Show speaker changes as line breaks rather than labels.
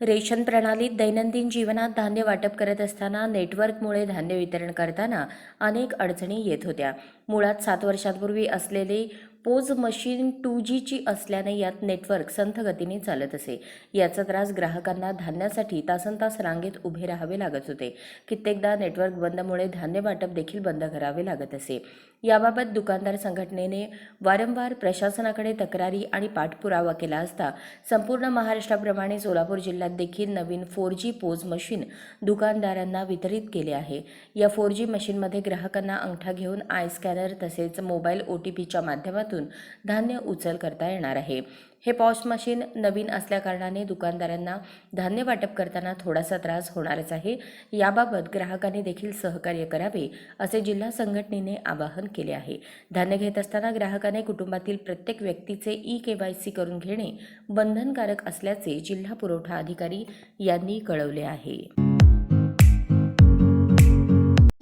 Ration प्रणालीत दैनंदिन जीवनात धान्य वाटप करत असताना नेटवर्कमुळे धान्य वितरण करताना अनेक अडचणी येत होत्या. मुळात सात वर्षांपूर्वी असलेली पोज मशीन टू जीची असल्याने यात नेटवर्क संथ गतीने चालत असे. याचा त्रास ग्राहकांना धान्यासाठी तासन तास रांगेत उभे राहावे लागत होते. कित्येकदा नेटवर्क बंदमुळे धान्य वाटप देखील बंद करावे लागत असे. याबाबत दुकानदार संघटनेने वारंवार प्रशासनाकडे तक्रारी आणि पाठपुरावा केला असता संपूर्ण महाराष्ट्राप्रमाणे सोलापूर जिल्ह्यात देखील नवीन फोर जी पोज मशीन दुकानदारांना वितरित केले आहे. या फोर जी मशीनमध्ये ग्राहकांना अंगठा घेऊन आय स्कॅनर तसेच मोबाईल ओ टी पीच्या माध्यमातून धान्य उचल करता येणार आहे. हे पॉश मशीन नवीन असल्याकारणाने दुकानदारांना धान्य वाटप करताना थोडासा त्रास होणारच आहे. याबाबत ग्राहकांनी देखील सहकार्य करावे असे जिल्हा संघटनेने आवाहन केले आहे. धान्य घेत असताना ग्राहकाने कुटुंबातील प्रत्येक व्यक्तीचे ई के वाय सी करून घेणे बंधनकारक असल्याचे जिल्हा पुरवठा अधिकारी यांनी कळवले आहे.